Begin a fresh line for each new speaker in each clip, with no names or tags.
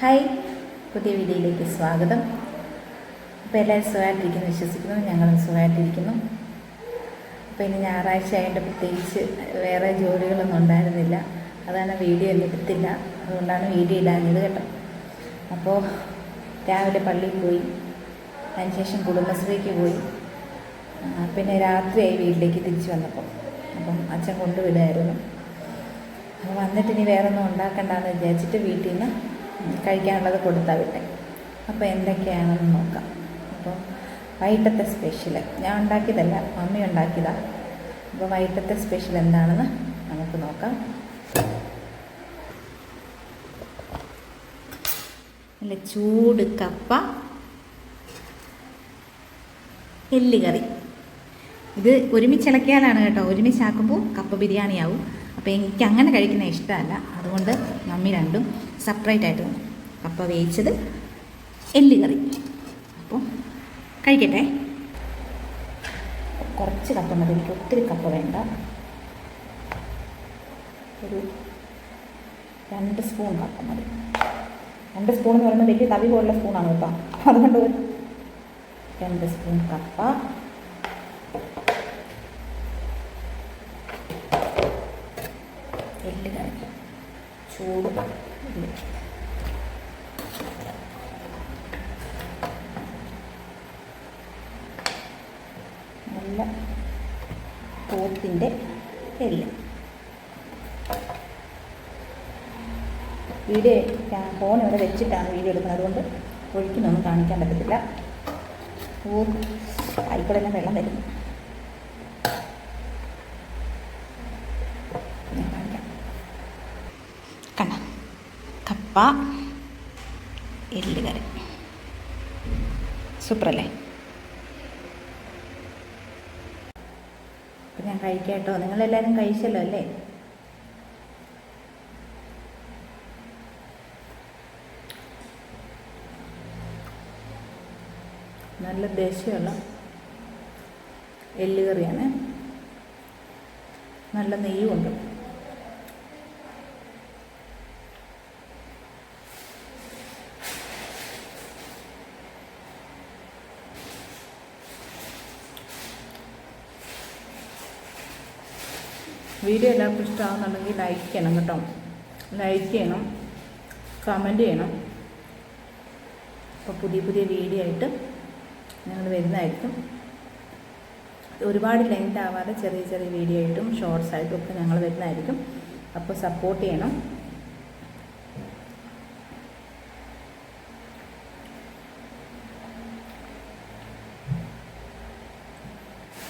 Hi. പുതിയ വീഡിയോയിലേക്ക് സ്വാഗതം. അപ്പോൾ എല്ലാവരും സുഖമായിട്ടിരിക്കുന്നു വിശ്വസിക്കുന്നു. ഞങ്ങളും സുഖമായിട്ടിരിക്കുന്നു. അപ്പോൾ ഇനി ഞായറാഴ്ച ആയതുകൊണ്ട് പ്രത്യേകിച്ച് വേറെ ജോലികളൊന്നും ഉണ്ടായിരുന്നില്ല. അതാണ് വീഡിയോ എടുത്തില്ല. അതുകൊണ്ടാണ് വീഡിയോ ഇടാഞ്ഞത് കേട്ടോ. അപ്പോൾ രാവിലെ പള്ളിയിൽ പോയി. അതിനുശേഷം കുടുംബശ്രീക്ക് പോയി. പിന്നെ രാത്രിയായി വീട്ടിലേക്ക് തിരിച്ചു വന്നപ്പോൾ അപ്പം അച്ഛൻ കൊണ്ടുവിടായിരുന്നു വന്നിട്ട് ഇനി വേറെ ഒന്നും ഉണ്ടാക്കണ്ടെന്ന് വിചാരിച്ചിട്ട് വീട്ടിൽ നിന്ന് കഴിക്കാനുള്ളത് കൊടുത്താൽ വിട്ടെ. അപ്പോൾ എന്തൊക്കെയാണെന്ന് നോക്കാം. അപ്പോൾ വൈകിട്ടത്തെ സ്പെഷ്യൽ ഞാൻ ഉണ്ടാക്കിയതല്ല മമ്മി ഉണ്ടാക്കിയതാണ് അപ്പോൾ വൈകിട്ടത്തെ സ്പെഷ്യൽ എന്താണെന്ന് നമുക്ക് നോക്കാം. നല്ല ചൂട് കപ്പ എല്ലുകറി ഇത് ഒരുമിച്ച് ഇളക്കിയാലാണ് കേട്ടോ. ഒരുമിച്ച് ഒരുമിച്ചാക്കുമ്പോൾ കപ്പ ബിരിയാണി ആവും അപ്പോൾ എനിക്ക് അങ്ങനെ കഴിക്കുന്ന ഇഷ്ടമല്ല. അതുകൊണ്ട് മമ്മി രണ്ടും സെപ്പറേറ്റ് ആയിട്ട് തന്നു കപ്പ വേവിച്ചത് എല്ല് കറി. അപ്പോൾ കഴിക്കട്ടെ. കുറച്ച് കപ്പ മതി. എനിക്ക് ഒത്തിരി കപ്പ വേണ്ട. ഒരു രണ്ട് സ്പൂൺ കപ്പ മതി. രണ്ട് സ്പൂൺ എന്ന് പറയുമ്പോൾ വലിയ തവി പോലുള്ള സ്പൂണാണ് കേട്ടോ. അതുകൊണ്ട് രണ്ട് സ്പൂൺ കപ്പ എല്ല് കറി ചൂട്. നല്ല പോത്തിന്റെ എല്ല്. വീഡിയോ ഫോൺ ഇവിടെ വെച്ചിട്ടാണ് വീഡിയോ എടുക്കുന്നത്. അതുകൊണ്ട് ഒഴിക്കുന്നൊന്നും കാണിക്കാൻ പറ്റത്തില്ല. ഓ തന്നെ വെള്ളം വരുന്നു. കപ്പ എല്ലുകറി. സൂപ്പറല്ലേ? അപ്പം ഞാൻ കഴിക്കാട്ടോ. കേട്ടോ നിങ്ങളെല്ലാവരും കഴിച്ചല്ലോ അല്ലേ? നല്ല ദേശീയമുള്ള എല്ലുകറിയാണ്. നല്ല നെയ്യുമുണ്ട്. വീഡിയോ എല്ലാവർക്കും ഇഷ്ടമാകുന്നുണ്ടെങ്കിൽ ലൈക്ക് ചെയ്യണം കേട്ടോ. ലൈക്ക് ചെയ്യണം കമന്റ് ചെയ്യണം. അപ്പോൾ പുതിയ പുതിയ വീഡിയോ ആയിട്ട് ഞങ്ങൾ വരുന്നതായിരിക്കും. ഒരുപാട് ലെങ്ത് ആവാതെ ചെറിയ ചെറിയ വീഡിയോ ആയിട്ടും ഷോർട്സ് ആയിട്ടും ഒക്കെ ഞങ്ങൾ വരുന്നതായിരിക്കും. അപ്പോൾ സപ്പോർട്ട് ചെയ്യണം.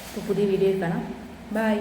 അപ്പോൾ പുതിയ വീഡിയോ കാണാം. ബൈ